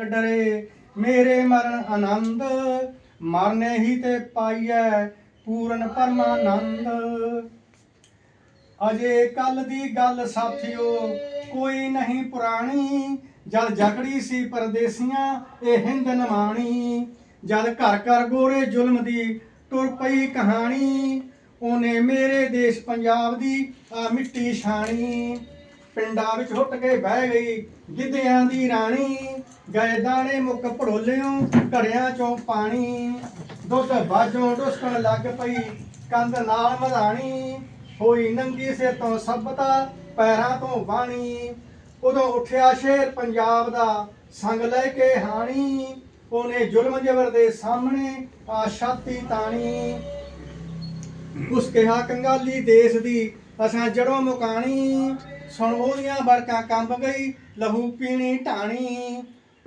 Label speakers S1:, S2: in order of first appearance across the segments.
S1: ਡਰੇ, ਮੇਰੇ ਮਰਨ ਆਨੰਦ, ਮਰਨੇ ਹੀ ਤੇ ਪਾਈਐ ਪੂਰਨ ਪਰਮਾਨੰਦ। ਅਜੇ ਕੱਲ ਦੀ ਗੱਲ ਸਾਥੀਓ, ਕੋਈ ਨਹੀਂ ਪੁਰਾਣੀ ਜਦ ਜਕੜੀ ਸੀ ਪਰਦੇਸੀਆਂ, ਇਹ ਹਿੰਦ ਨਮਾਣੀ ਜਦ ਘਰ ਘਰ ਗੋਰੇ ਜ਼ੁਲਮ ਦੀ ਤੁਰ ਪਈ ਕਹਾਣੀ, ਉਹਨੇ ਮੇਰੇ ਦੇਸ਼ ਪੰਜਾਬ ਦੀ ਆ ਮਿੱਟੀ ਛਾਣੀ। ਪਿੰਡਾਂ ਵਿੱਚ ਹੁੱਟ ਕੇ ਬਹਿ ਗਈ ਗਿੱਧਿਆਂ ਦੀ ਰਾਣੀ। ਗਏ ਦਾਣੇ ਮੁੱਕ ਭੜੋਲਿਓ ਘੜਿਆਂ ਚੋਂ ਪਾਣੀ। ਦੁੱਧ ਬਾਜੋਂ ਡੁਸਕਣ ਲੱਗ ਪਈ, ਕੰਧ ਨਾਲ ਮਧਾਣੀ। ਹੋਈ ਨੰਗੀ ਸੇ ਤੋਂ ਸਭਤਾ, ਪੈਰਾਂ ਤੋਂ ਬਾਣੀ। ਉਦੋਂ ਉੱਠਿਆ ਸ਼ੇਰ ਪੰਜਾਬ ਦਾ, ਸੰਗ ਲੈ ਕੇ ਹਾਣੀ। ਉਹਨੇ ਜ਼ੁਲਮ ਜਬਰ ਦੇ ਸਾਹਮਣੇ ਆ ਛਾਤੀ ਤਾਣੀ। ਉਸ ਕਿਹਾ, ਕੰਗਾਲੀ ਦੇਸ਼ ਦੀ, ਅਸਾਂ ਜੜੋਂ ਮੁਕਾਣੀ। ਸੁਣ, ਉਹਦੀਆਂ ਬਰਕਾਂ ਕੰਬ ਗਈ, ਲਹੂ ਪੀਣੀ ਢਾਣੀ।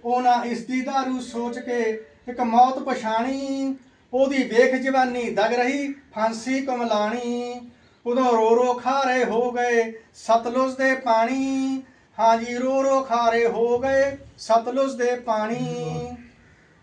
S1: ਉਹਨਾਂ ਇਸ ਦੀ ਦਾਰੂ ਸੋਚ ਕੇ ਇੱਕ ਮੌਤ ਪਛਾਣੀ, ਉਹਦੀ ਵੇਖ ਜਵਾਨੀ ਦਗ ਰਹੀ, ਫਾਂਸੀ ਕਮਲਾਣੀ। ਉਦੋਂ ਰੋ ਰੋ ਖਾਰੇ ਹੋ ਗਏ ਸਤਲੁਜ ਦੇ ਪਾਣੀ। ਹਾਂਜੀ ਰੋ ਰੋ ਖਾਰੇ ਹੋ ਗਏ ਸਤਲੁਜ ਦੇ ਪਾਣੀ।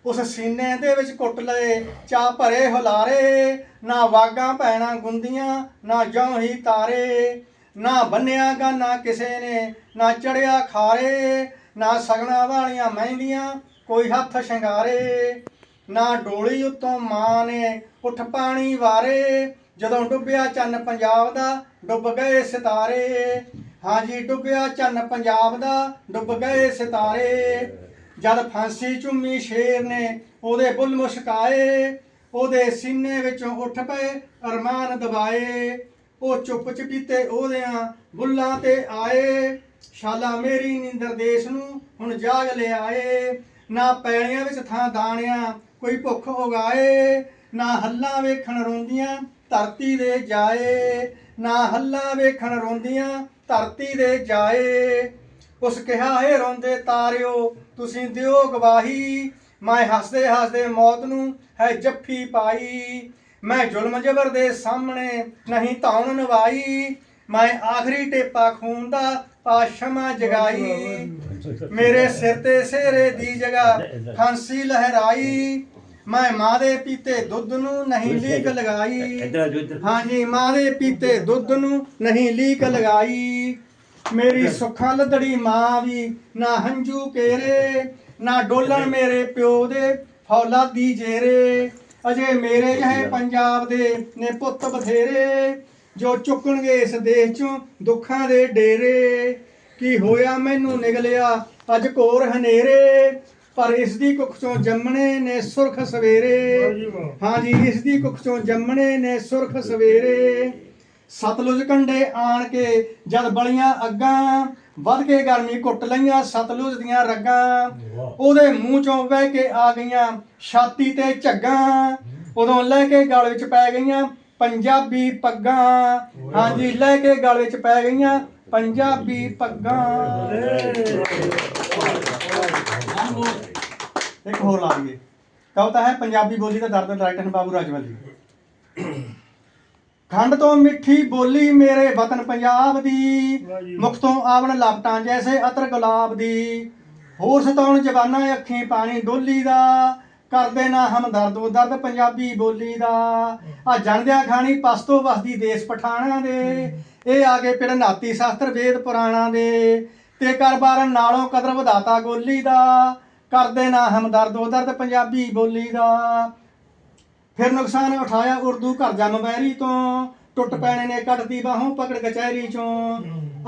S1: ਉਸ ਸੀਨੇ ਦੇ ਵਿੱਚ ਕੁੱਟ ਲਏ ਚਾ ਭਰੇ ਹੁਲਾਰੇ। ਨਾ ਵਾਗਾਂ ਪੈਣਾ ਗੁੰਦੀਆਂ, ਨਾ ਜਉ ਹੀ ਤਾਰੇ। ਨਾ ਬੰਨਿਆ ਗਾ ਨਾ ਕਿਸੇ ਨੇ, ਨਾ ਚੜਿਆ ਖਾਰੇ। ਨਾ ਸਗਣਾ ਵਾਲੀਆਂ ਮਹਿੰਦੀਆਂ ਕੋਈ ਹੱਥ ਸ਼ਿੰਗਾਰੇ। ਨਾ ਡੋਲੀ ਉਤੋਂ ਮਾਂ ਨੇ ਉੱਠ ਪਾਣੀ ਵਾਰੇ। ਜਦੋਂ ਡੁੱਬਿਆ ਚੰਨ ਪੰਜਾਬ ਦਾ, ਡੁੱਬ ਗਏ ਸਿਤਾਰੇ। ਹਾਂਜੀ ਡੁੱਬਿਆ ਚੰਨ ਪੰਜਾਬ ਦਾ, ਡੁੱਬ ਗਏ ਸਿਤਾਰੇ। ਜਦ ਫਾਂਸੀ ਚੁੰਮੀ ਸ਼ੇਰ ਨੇ, ਉਹਦੇ ਬੁੱਲ ਮੁਸਕਾਏ। ਉਹਦੇ ਸੀਨੇ ਵਿੱਚੋਂ ਉੱਠ ਪਏ ਅਰਮਾਨ ਦਬਾਏ। ਉਹ ਚੁੱਪ ਚਪੀਤੇ ਉਹਦਿਆਂ ਬੁੱਲਾਂ ਤੇ ਆਏ। ਸ਼ਾਲਾ ਮੇਰੀ ਨੀਂਦਰ ਦੇਸ਼ ਨੂੰ ਹੁਣ ਜਾਗ ਲਿਆਏ। ਨਾ ਪੈਲੀਆਂ ਵਿੱਚ ਥਾਂ ਦਾਣਿਆਂ, ਕੋਈ ਭੁੱਖ ਉਗਾਏ। ਨਾ ਹੱਲਾਂ ਵੇਖਣ ਰੋਂਦੀਆਂ, ਧਰਤੀ ਦੇ ਜਾਏ। ਨਾ ਹੱਲਾ ਵੇਖਣ ਰੋਂਦੀਆਂ, ਧਰਤੀ ਦੇ ਜਾਏ। ਉਸ ਕਿਹਾ ਏ ਰੋਂਦੇ ਤਾਰਿਓ, ਤੁਸੀਂ ਦਿਓ ਗਵਾਹੀ। ਮੈਂ ਹੱਸਦੇ ਹੱਸਦੇ ਮੌਤ ਨੂੰ ਹੈ ਜੱਫੀ ਪਾਈ। ਮੈਂ ਜ਼ੁਲਮ ਜ਼ਬਰ ਦੇ ਸਾਹਮਣੇ ਨਹੀਂ ਧੌਣ ਨਵਾਈ। ਮੈਂ ਆਖਰੀ ਟੇਪਾ ਖੂਨ ਦਾ ਪਾਸ਼ਮਾ ਜਗਾਈ। ਮੇਰੇ ਸਿਰ ਤੇ ਸੇਰੇ ਦੀ ਜਗ੍ਹਾ ਫਾਂਸੀ ਲਹਿਰਾਈ। ਮੈਂ ਮਾਂ ਦੇ ਪੀਤੇ ਦੁੱਧ ਨੂੰ ਨਹੀਂ ਲੀਕ ਲਗਾਈ। ਹਾਂਜੀ ਮਾਂ ਦੇ ਪੀਤੇ ਦੁੱਧ ਨੂੰ ਨਹੀਂ ਲੀਕ ਲਗਾਈ। ਮੇਰੀ ਸੁੱਖਾਂ ਲੱਦੜੀ ਮਾਂ ਵੀ ਨਾ ਹੰਝੂ ਕੇਰੇ ਨਾ ਡੋਲਣ ਮੇਰੇ ਪਿਓ ਦੇ ਫੌਲਾਦੀ ਜੇਰੇ। ਅਜੇ ਮੇਰੇ ਜਿਹੇ ਪੰਜਾਬ ਦੇ ਨੇ ਪੁੱਤ ਬਥੇਰੇ। ਜੋ ਚੁੱਕਣਗੇ ਇਸ ਦੇਸ਼ ਚੋਂ ਦੁੱਖਾਂ ਦੇ ਡੇਰੇ। ਕੀ ਹੋਇਆ ਮੈਨੂੰ ਨਿਗਲਿਆ ਅੱਜ ਕੋਰ ਹਨੇਰੇ, ਪਰ ਇਸ ਦੀ ਕੁੱਖ ਚੋਂ ਜੰਮਣੇ ਨੇ ਸੁਰਖ ਸਵੇਰੇ। ਹਾਂਜੀ ਇਸ ਦੀ ਕੁੱਖ ਚੋਂ ਜੰਮਣੇ ਨੇ ਸੁਰਖ ਸਵੇਰੇ। ਸਤਲੁਜ ਕੰਡੇ ਆਣ ਕੇ ਜਦ ਬਲੀਆਂ ਅੱਗਾਂ, ਵੱਧ ਕੇ ਗਰਮੀ ਘੁੱਟ ਲਈਆਂ ਸਤਲੁਜ ਦੀਆਂ ਰੱਗਾਂ। ਉਹਦੇ ਮੂੰਹ ਚੋਂ ਵਹਿ ਕੇ ਆ ਗਈਆਂ ਛਾਤੀ ਤੇ ਝੱਗਾਂ। ਉਦੋਂ ਲੈ ਕੇ ਗਲ ਵਿੱਚ ਪੈ ਗਈਆਂ ਪੰਜਾਬੀ ਪੱਗਾਂ। ਹਾਂਜੀ, ਲੈ ਕੇ ਗਲ ਵਿੱਚ ਪੈ ਗਈਆਂ ਪੰਜਾਬੀ ਪੱਗਾਂ। ਇੱਕ ਹੋਰ ਲਾ ਲਈਏ। ਕਵਤਾ ਹੈ ਪੰਜਾਬੀ ਬੋਲੀ ਦਾ ਦਰਦ ਡਾਇਰੈਕਟਰ ਬਾਬੂ ਰਾਜਵਲ ਜੀ। ਖੰਡ ਤੋਂ ਮਿੱਠੀ ਬੋਲੀ ਮੇਰੇ ਵਤਨ ਪੰਜਾਬ ਦੀ। ਮੁਖ ਤੋਂ ਆਵਣ ਲਪਟਾਂ ਜੈਸੇ ਅਤਰ ਗੁਲਾਬ ਦੀ। ਹੋਰ ਸਤਾਉਣ ਜਵਾਨਾਂ ਅੱਖੀਂ ਪਾਣੀ ਡੋਲੀ ਦਾ। ਕਰਦੇ ਨਾ ਹਮ ਦਰਦੋ ਦਰਦ ਪੰਜਾਬੀ ਬੋਲੀ ਦਾ। ਆ ਜਣਦਿਆਂ ਖਾਣੀ ਪਸਤੋ ਵਸਦੀ ਦੇਸ਼ ਪਠਾਣਾ ਦੇ। ਇਹ ਆ ਗਏ ਪਿੜ ਨਾਤੀ ਸ਼ਾਸਤਰ ਵੇਦ ਪੁਰਾਣਾ ਦੇ। ਤੇ ਕਰਬਾਰਨ ਨਾਲੋਂ ਕਦਰ ਵਧਾਤਾ ਗੋਲੀ ਦਾ। ਕਰਦੇ ਨਾ ਹਮ ਦਰਦੋ ਦਰਦ ਪੰਜਾਬੀ ਬੋਲੀ ਦਾ। ਫਿਰ ਨੁਕਸਾਨ ਉਠਾਇਆ ਉਰਦੂ ਘਰ ਜੰਮ ਬੈਰੀ ਤੋਂ। ਟੁੱਟ ਪੈਣੇ ਨੇ ਕੱਟਦੀ ਬਾਹੋਂ ਪਕੜ ਕਚਹਿਰੀ ਚੋਂ।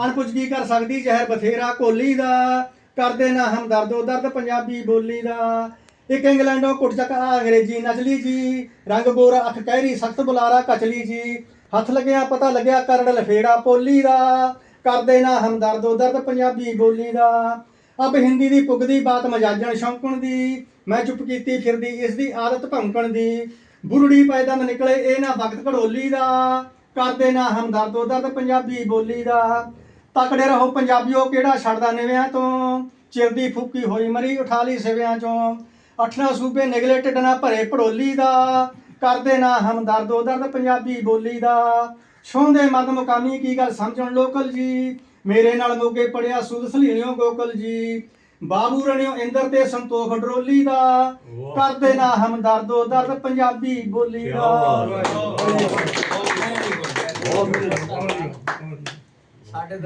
S1: ਅਣਪੁੱਛ ਕੀ ਕਰ ਸਕਦੀ ਜ਼ਹਿਰ ਬਥੇਰਾ ਕੋਲੀ ਦਾ। ਕਰਦੇ ਨਾ ਹਮ ਦਰਦੋ ਦਰਦ ਪੰਜਾਬੀ ਬੋਲੀ ਦਾ। ਇੱਕ ਇੰਗਲੈਂਡੋਂ ਕੁੱਟ ਚੱਕ ਆ ਅੰਗਰੇਜ਼ੀ ਨਚਲੀ ਜੀ, ਰੰਗ ਗੋਰਾ ਅੱਖ ਕਹਿਰੀ, ਸਖਤ ਬੁਲਾਰਾ, ਕਚਲੀ ਜੀ। ਹੱਥ ਲੱਗਿਆ, ਪਤਾ ਲੱਗਿਆ ਕਰੜ ਲਫੇੜਾ ਪੋਲੀ ਦਾ। ਕਰਦੇ ਨਾ ਹਮ ਦਰਦੋ ਦਰਦ ਪੰਜਾਬੀ ਬੋਲੀ ਦਾ। ਅਬ ਹਿੰਦੀ ਦੀ ਪੁੱਗਦੀ ਬਾਤ ਮਜਾਜਣ ਸ਼ੌਂਕਣ ਦੀ। ਮੈਂ ਚੁੱਪ ਕੀਤੀ ਫਿਰਦੀ, ਇਸ ਦੀ ਆਦਤ ਭੌਂਕਣ ਦੀ। ਬੁਰੜੀ ਪੈਦਾ ਨਿਕਲੇ, ਇਹ ਨਾ ਵਕਤ ਘੜੋਲੀ ਦਾ। ਕਰਦੇ ਨਾ ਹਮਦਰਦੋ ਦਰਦ ਪੰਜਾਬੀ ਬੋਲੀ ਦਾ। ਤਕੜੇ ਰਹੋ ਪੰਜਾਬੀਓ, ਕਿਹੜਾ ਛੱਡਦਾ ਨਿਵਿਆਂ ਤੋਂ? ਚਿਰਦੀ ਫੂਕੀ ਹੋਈ ਮਰੀ ਉਠਾ ਲਈ ਸਿਵਿਆਂ ਚੋਂ। ਅੱਠਨਾ ਸੂਬੇ ਨਿਗਲੇ ਢਿੱਡ ਨਾ ਭਰੇ ਭੜੋਲੀ ਦਾ ਕਰਦੇ ਨਾ ਹਮਦਰਦੋ ਦਰਦ ਪੰਜਾਬੀ ਬੋਲੀ ਦਾ। ਛੋਂਦੇ ਮਰਦ ਮੁਕਾਮੀ ਕੀ ਗੱਲ ਸਮਝਣ ਲੋਕਲ ਜੀ? ਮੇਰੇ ਨਾਲ ਮੋਗੇ ਪੜਿਆ ਸੁਧ ਸਲੀਣਿਓ ਗੋਕਲ ਜੀ। ਬਾਬੂ ਰਣਿਓ ਇੰਦਰ ਤੇ ਸੰਤੋਖ ਡਰੋਲੀ ਦਾ। ਕਰਦੇ ਨਾ ਹਮਦਰਦੋ ਦਰਦ ਪੰਜਾਬੀ ਬੋਲੀ ਦਾ।
S2: ਸਾਡੇ